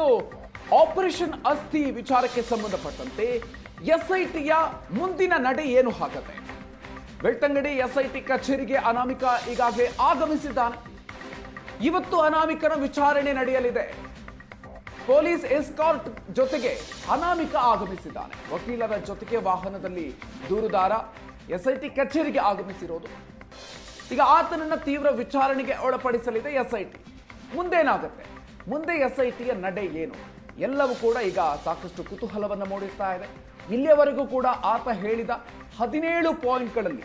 ಇನ್ನು ಆಪರೇಷನ್ ಅಸ್ಥಿ ವಿಚಾರಕ್ಕೆ ಸಂಬಂಧಪಟ್ಟಂತೆ ಎಸ್ಐಟಿಯ ಮುಂದಿನ ನಡೆ ಏನು ಹಾಕತ್ತೆ ಬೆಳ್ತಂಗಡಿ ಎಸ್ಐಟಿ ಕಚೇರಿಗೆ ಅನಾಮಿಕ ಈಗಾಗಲೇ ಆಗಮಿಸಿದ್ದಾನೆ. ಇವತ್ತು ಅನಾಮಿಕನ ವಿಚಾರಣೆ ನಡೆಯಲಿದೆ. ಪೊಲೀಸ್ ಎಸ್ಕಾರ್ಟ್ ಜೊತೆಗೆ ಅನಾಮಿಕ ಆಗಮಿಸಿದ್ದಾನೆ. ವಕೀಲರ ಜೊತೆಗೆ ವಾಹನದಲ್ಲಿ ದೂರುದಾರ ಎಸ್ಐಟಿ ಕಚೇರಿಗೆ ಆಗಮಿಸಿರೋದು. ಈಗ ಆತನನ್ನ ತೀವ್ರ ವಿಚಾರಣೆಗೆ ಒಳಪಡಿಸಲಿದೆ ಎಸ್ಐಟಿ. ಮುಂದೇನಾಗುತ್ತೆ? ಮುಂದೆ ಎಸ್ ಐ ಟಿಯ ನಡೆ ಏನು? ಎಲ್ಲವೂ ಕೂಡ ಈಗ ಸಾಕಷ್ಟು ಕುತೂಹಲವನ್ನು ಮೂಡಿಸ್ತಾ ಇದೆ. ಇಲ್ಲಿಯವರೆಗೂ ಕೂಡ ಆತ ಹೇಳಿದ ಹದಿನೇಳು ಪಾಯಿಂಟ್ಗಳಲ್ಲಿ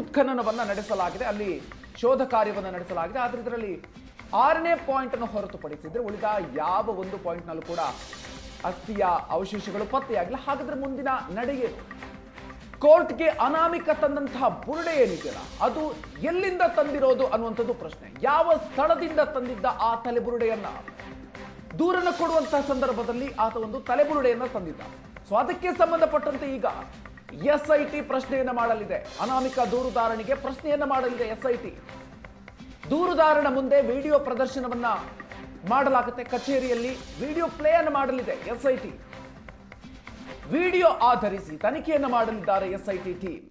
ಉತ್ಖನನವನ್ನು ನಡೆಸಲಾಗಿದೆ. ಅಲ್ಲಿ ಶೋಧ ಕಾರ್ಯವನ್ನು ನಡೆಸಲಾಗಿದೆ. ಆದರೆ ಇದರಲ್ಲಿ ಆರನೇ ಪಾಯಿಂಟ್ ಅನ್ನು ಹೊರತುಪಡಿಸಿದ್ರೆ ಉಳಿದ ಯಾವ ಒಂದು ಪಾಯಿಂಟ್ನಲ್ಲೂ ಕೂಡ ಅಸ್ಥಿಯ ಅವಶೇಷಗಳು ಪತ್ತೆಯಾಗಿಲ್ಲ. ಹಾಗಾದ್ರೆ ಮುಂದಿನ ನಡೆ ಏನು ಕೋರ್ಟ್ಗೆ ಅನಾಮಿಕ ತಂದಂತಹ ಬುರುಡೆ ಏನಿದೆಯಲ್ಲ ಅದು ಎಲ್ಲಿಂದ ತಂದಿರೋದು ಅನ್ನುವಂಥದ್ದು ಪ್ರಶ್ನೆ. ಯಾವ ಸ್ಥಳದಿಂದ ತಂದಿದ್ದ ಆ ತಲೆಬುರುಡೆಯನ್ನ? ದೂರನ ಕೊಡುವಂತಹ ಸಂದರ್ಭದಲ್ಲಿ ಆತ ಒಂದು ತಲೆಬುರುಡೆಯನ್ನ ತಂದಿದ್ದ. ಸೊ ಅದಕ್ಕೆ ಸಂಬಂಧಪಟ್ಟಂತೆ ಈಗ ಎಸ್ ಐ ಟಿ ಪ್ರಶ್ನೆಯನ್ನು ಮಾಡಲಿದೆ. ಅನಾಮಿಕ ದೂರುದಾರನಿಗೆ ಪ್ರಶ್ನೆಯನ್ನು ಮಾಡಲಿದೆ ಎಸ್ ಐ ಟಿ ದೂರುದಾರನ ಮುಂದೆ ವಿಡಿಯೋ ಪ್ರದರ್ಶನವನ್ನ ಮಾಡಲಾಗುತ್ತೆ ಕಚೇರಿಯಲ್ಲಿ. ವಿಡಿಯೋ ಪ್ಲೇ ಅನ್ನು ಮಾಡಲಿದೆ ಎಸ್ ಐ ಟಿ ವಿಡಿಯೋ ಆಧರಿಸಿ ತನಿಖೆಯನ್ನು ಮಾಡಲಿದ್ದಾರೆ ಎಸ್ಐಟಿ ಟೀಮ್.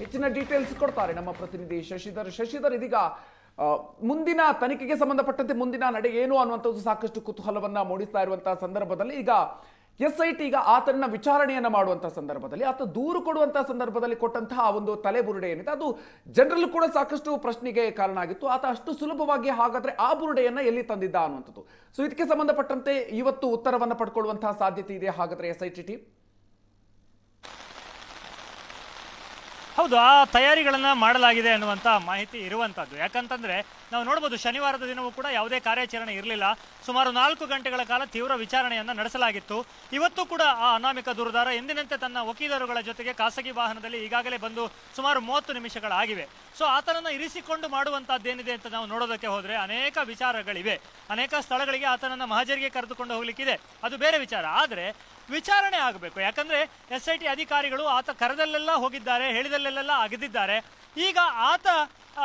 ಹೆಚ್ಚಿನ ಡೀಟೇಲ್ಸ್ ಕೊಡ್ತಾರೆ ನಮ್ಮ ಪ್ರತಿನಿಧಿ ಶಶಿಧರ್. ಶಶಿಧರ್, ಇದೀಗ ಮುಂದಿನ ತನಿಖೆಗೆ ಸಂಬಂಧಪಟ್ಟಂತೆ ಮುಂದಿನ ನಡೆ ಏನು ಅನ್ನುವಂಥದ್ದು ಸಾಕಷ್ಟು ಕುತೂಹಲವನ್ನ ಮೂಡಿಸ್ತಾ ಇರುವಂತಹ ಸಂದರ್ಭದಲ್ಲಿ ಈಗ ಎಸ್ ಐ ಟಿ ಈಗ ಆತನ ವಿಚಾರಣೆಯನ್ನ ಮಾಡುವಂತಹ ಸಂದರ್ಭದಲ್ಲಿ, ಆತ ದೂರು ಕೊಡುವಂತಹ ಸಂದರ್ಭದಲ್ಲಿ ಕೊಟ್ಟಂತಹ ಒಂದು ತಲೆಬುರುಡೆ ಏನಿದೆ, ಅದು ಜನರಲ್ಲೂ ಕೂಡ ಸಾಕಷ್ಟು ಪ್ರಶ್ನೆಗೆ ಕಾರಣ ಆಗಿತ್ತು. ಆತ ಅಷ್ಟು ಸುಲಭವಾಗಿ ಹಾಗಾದ್ರೆ ಆ ಬುರುಡೆಯನ್ನ ಎಲ್ಲಿ ತಂದಿದ್ದ ಅನ್ನುವಂಥದ್ದು. ಸೊ ಇದಕ್ಕೆ ಸಂಬಂಧಪಟ್ಟಂತೆ ಇವತ್ತು ಉತ್ತರವನ್ನು ಪಡ್ಕೊಳ್ಳುವಂತಹ ಸಾಧ್ಯತೆ ಇದೆ ಹಾಗಾದ್ರೆ ಎಸ್ ಐ ಟಿ ಹೌದು, ಆ ತಯಾರಿಗಳನ್ನು ಮಾಡಲಾಗಿದೆ ಅನ್ನುವಂಥ ಮಾಹಿತಿ ಇರುವಂಥದ್ದು ಯಾಕಂತಂದ್ರೆ, ನಾವು ನೋಡ್ಬೋದು ಶನಿವಾರದ ದಿನವೂ ಕೂಡ ಯಾವುದೇ ಕಾರ್ಯಾಚರಣೆ ಇರಲಿಲ್ಲ. ಸುಮಾರು ನಾಲ್ಕು ಗಂಟೆಗಳ ಕಾಲ ತೀವ್ರ ವಿಚಾರಣೆಯನ್ನು ನಡೆಸಲಾಗಿತ್ತು. ಇವತ್ತು ಕೂಡ ಆ ಅನಾಮಿಕ ದೂರುದಾರ ಎಂದಿನಂತೆ ತನ್ನ ವಕೀಲರುಗಳ ಜೊತೆಗೆ ಖಾಸಗಿ ವಾಹನದಲ್ಲಿ ಈಗಾಗಲೇ ಬಂದು ಸುಮಾರು ಮೂವತ್ತು ನಿಮಿಷಗಳಾಗಿವೆ. ಸೊ, ಆತನನ್ನ ಇರಿಸಿಕೊಂಡು ಮಾಡುವಂಥದ್ದೇನಿದೆ ಅಂತ ನಾವು ನೋಡೋದಕ್ಕೆ ಹೋದರೆ ಅನೇಕ ವಿಚಾರಗಳಿವೆ. ಅನೇಕ ಸ್ಥಳಗಳಿಗೆ ಆತನನ್ನ ಮಹಜರಿಗೆ ಕರೆದುಕೊಂಡು ಹೋಗ್ಲಿಕ್ಕಿದೆ. ಅದು ಬೇರೆ ವಿಚಾರ. ಆದರೆ ವಿಚಾರಣೆ ಆಗಬೇಕು. ಯಾಕಂದ್ರೆ ಎಸ್ ಅಧಿಕಾರಿಗಳು ಆತ ಕರೆದಲ್ಲೆಲ್ಲ ಹೋಗಿದ್ದಾರೆ, ಹೇಳಿದಲ್ಲೆಲ್ಲ ಅಗೆದಿದ್ದಾರೆ. ಈಗ ಆತ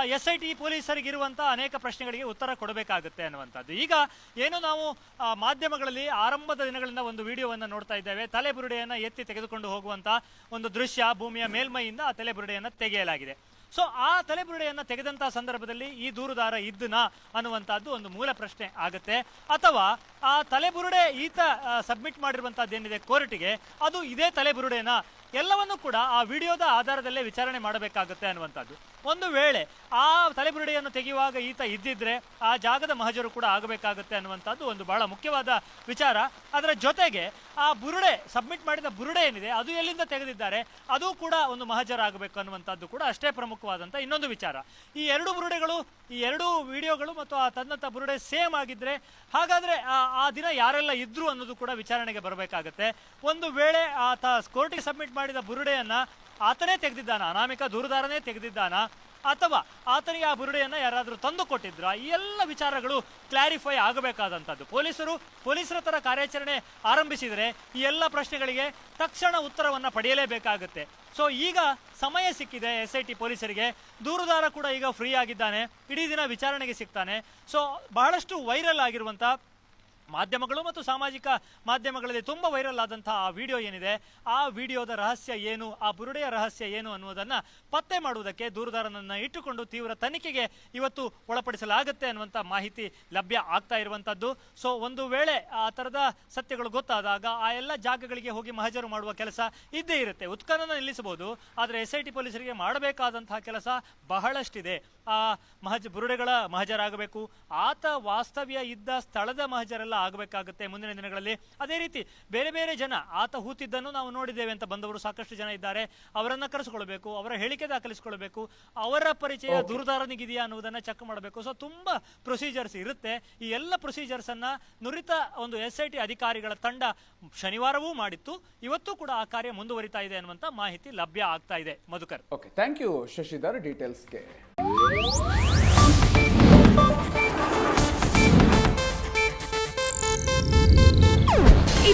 ಎಸ್ ಐ ಟಿ ಪೊಲೀಸರಿಗಿರುವಂಥ ಅನೇಕ ಪ್ರಶ್ನೆಗಳಿಗೆ ಉತ್ತರ ಕೊಡಬೇಕಾಗುತ್ತೆ ಅನ್ನುವಂಥದ್ದು. ಈಗ ಏನು ನಾವು ಮಾಧ್ಯಮಗಳಲ್ಲಿ ಆರಂಭದ ದಿನಗಳಿಂದ ಒಂದು ವಿಡಿಯೋವನ್ನು ನೋಡ್ತಾ ಇದ್ದೇವೆ. ತಲೆಬುರುಡೆಯನ್ನು ಎತ್ತಿ ತೆಗೆದುಕೊಂಡು ಹೋಗುವಂತಹ ಒಂದು ದೃಶ್ಯ ಭೂಮಿಯ ಮೇಲ್ಮೈಯಿಂದ ಆ ತಲೆಬುರುಡೆಯನ್ನು ತೆಗೆಯಲಾಗಿದೆ. ಸೊ, ಆ ತಲೆಬುರುಡೆಯನ್ನು ತೆಗೆದಂತಹ ಸಂದರ್ಭದಲ್ಲಿ ಈ ದೂರುದಾರ ಇದ್ದನ ಅನ್ನುವಂಥದ್ದು ಒಂದು ಮೂಲ ಪ್ರಶ್ನೆ ಆಗುತ್ತೆ. ಅಥವಾ ಆ ತಲೆಬುರುಡೆ ಈತ ಸಬ್ಮಿಟ್ ಮಾಡಿರುವಂತಹದ್ದೇನಿದೆ ಕೋರ್ಟಿಗೆ, ಅದು ಇದೇ ತಲೆಬುರುಡೆನಾ ಎಲ್ಲವನ್ನೂ ಕೂಡ ಆ ವಿಡಿಯೋದ ಆಧಾರದಲ್ಲೇ ವಿಚಾರಣೆ ಮಾಡಬೇಕಾಗುತ್ತೆ ಅನ್ನುವಂಥದ್ದು. ಒಂದು ವೇಳೆ ಆ ತಲೆಬುರುಡೆಯನ್ನು ತೆಗೆಯುವಾಗ ಈತ ಇದ್ದಿದ್ರೆ ಆ ಜಾಗದ ಮಹಜರು ಕೂಡ ಆಗಬೇಕಾಗುತ್ತೆ ಅನ್ನುವಂಥದ್ದು ಒಂದು ಬಹಳ ಮುಖ್ಯವಾದ ವಿಚಾರ. ಅದರ ಜೊತೆಗೆ ಆ ಬುರುಡೆ ಸಬ್ಮಿಟ್ ಮಾಡಿದ ಬುರುಡೆ ಏನಿದೆ, ಅದು ಎಲ್ಲಿಂದ ತೆಗೆದಿದ್ದಾರೆ, ಅದು ಕೂಡ ಒಂದು ಮಹಜರಾಗಬೇಕು ಅನ್ನುವಂಥದ್ದು ಕೂಡ ಅಷ್ಟೇ ಪ್ರಮುಖವಾದಂಥ ಇನ್ನೊಂದು ವಿಚಾರ. ಈ ಎರಡು ಬುರುಡೆಗಳು, ಈ ಎರಡು ವಿಡಿಯೋಗಳು ಮತ್ತು ಆ ತನ್ನಂಥ ಬುರುಡೆ ಸೇಮ್ ಆಗಿದ್ರೆ, ಹಾಗಾದ್ರೆ ಆ ಆ ದಿನ ಯಾರೆಲ್ಲ ಇದ್ರು ಅನ್ನೋದು ಕೂಡ ವಿಚಾರಣೆಗೆ ಬರಬೇಕಾಗುತ್ತೆ. ಒಂದು ವೇಳೆ ಆತ ಕೋರ್ಟಿಗೆ ಸಬ್ಮಿಟ್ ಮಾಡಿದ ಬುರುಡೆಯನ್ನ ಆತನೇ ತೆಗೆದಿದ್ದಾನ, ಅನಾಮಿಕ ದೂರುದಾರನೇ ತೆಗೆದಿದ್ದಾನ, ಅಥವಾ ಆತನಿಗೆ ಆ ಬುರುಡೆಯನ್ನ ಯಾರಾದರೂ ತಂದು ಕೊಟ್ಟಿದ್ರ? ಈ ಎಲ್ಲ ವಿಚಾರಗಳು ಕ್ಲಾರಿಫೈ ಆಗಬೇಕಾದಂಥದ್ದು. ಪೊಲೀಸರು ಪೊಲೀಸರ ತರ ಕಾರ್ಯಾಚರಣೆ ಆರಂಭಿಸಿದರೆ ಈ ಎಲ್ಲ ಪ್ರಶ್ನೆಗಳಿಗೆ ತಕ್ಷಣ ಉತ್ತರವನ್ನು ಪಡೆಯಲೇಬೇಕಾಗುತ್ತೆ. ಸೊ ಈಗ ಸಮಯ ಸಿಕ್ಕಿದೆ ಎಸ್ ಐ ಟಿ ಪೊಲೀಸರಿಗೆ. ದೂರುದಾರ ಕೂಡ ಈಗ ಫ್ರೀ ಆಗಿದ್ದಾನೆ. ಇಡೀ ದಿನ ವಿಚಾರಣೆಗೆ ಸಿಗ್ತಾನೆ. ಸೊ ಬಹಳಷ್ಟು ವೈರಲ್ ಆಗಿರುವಂತ ಮಾಧ್ಯಮಗಳು ಮತ್ತು ಸಾಮಾಜಿಕ ಮಾಧ್ಯಮಗಳಲ್ಲಿ ತುಂಬ ವೈರಲ್ ಆದಂತಹ ಆ ವಿಡಿಯೋ ಏನಿದೆ, ಆ ವಿಡಿಯೋದ ರಹಸ್ಯ ಏನು, ಆ ಬುರುಡೆಯ ರಹಸ್ಯ ಏನು ಅನ್ನುವುದನ್ನ ಪತ್ತೆ ಮಾಡುವುದಕ್ಕೆ ದೂರದಾರನನ್ನು ಇಟ್ಟುಕೊಂಡು ತೀವ್ರ ತನಿಖೆಗೆ ಇವತ್ತು ಒಳಪಡಿಸಲಾಗುತ್ತೆ ಅನ್ನುವಂಥ ಮಾಹಿತಿ ಲಭ್ಯ ಆಗ್ತಾ ಇರುವಂತದ್ದು. ಸೊ ಒಂದು ವೇಳೆ ಆ ಥರದ ಸತ್ಯಗಳು ಗೊತ್ತಾದಾಗ ಆ ಎಲ್ಲ ಜಾಗಗಳಿಗೆ ಹೋಗಿ ಮಹಜರು ಮಾಡುವ ಕೆಲಸ ಇದ್ದೇ ಇರುತ್ತೆ. ಉತ್ಖನನ ನಿಲ್ಲಿಸಬಹುದು, ಆದರೆ ಎಸ್ ಐ ಟಿ ಪೊಲೀಸರಿಗೆ ಮಾಡಬೇಕಾದಂತಹ ಕೆಲಸ ಬಹಳಷ್ಟಿದೆ. ಆ ಮಹಜ ಬುರುಡೆಗಳ ಮಹಜರಾಗಬೇಕು. ಆತ ವಾಸ್ತವ್ಯ ಇದ್ದ ಸ್ಥಳದ ಮಹಜರೆಲ್ಲ ಆಗಬೇಕಾಗುತ್ತೆ ಮುಂದಿನ ದಿನಗಳಲ್ಲಿ. ಅದೇ ರೀತಿ ಬೇರೆ ಬೇರೆ ಜನ ಆತ ಹೂತಿದ್ದನ್ನು ನಾವು ನೋಡಿದ್ದೇವೆ ಅಂತ ಬಂದವರು ಸಾಕಷ್ಟು ಜನ ಇದ್ದಾರೆ. ಅವರನ್ನ ಕರೆಸಿಕೊಳ್ಬೇಕು ಅವರ ಹೇಳಿಕೆ ದಾಖಲಿಸಿಕೊಳ್ಬೇಕು ಅವರ ಪರಿಚಯ ದೂರದಾರನಿಗಿದೆಯಾ ಅನ್ನುವುದನ್ನ ಚೆಕ್ ಮಾಡಬೇಕು. ಸೊ ತುಂಬಾ ಪ್ರೊಸೀಜರ್ಸ್ ಇರುತ್ತೆ. ಈ ಎಲ್ಲ ಪ್ರೊಸೀಜರ್ಸ್ ಅನ್ನ ನುರಿತ ಒಂದು ಎಸ್ ಐ ಟಿ ಅಧಿಕಾರಿಗಳ ತಂಡ ಶನಿವಾರವೂ ಮಾಡಿತ್ತು. ಇವತ್ತು ಕೂಡ ಆ ಕಾರ್ಯ ಮುಂದುವರಿತಾ ಇದೆ ಅನ್ನುವಂತ ಮಾಹಿತಿ ಲಭ್ಯ ಆಗ್ತಾ ಇದೆ. Madhukar. Okay thank you Shashidhar ಡೀಟೇಲ್ಸ್ಗೆ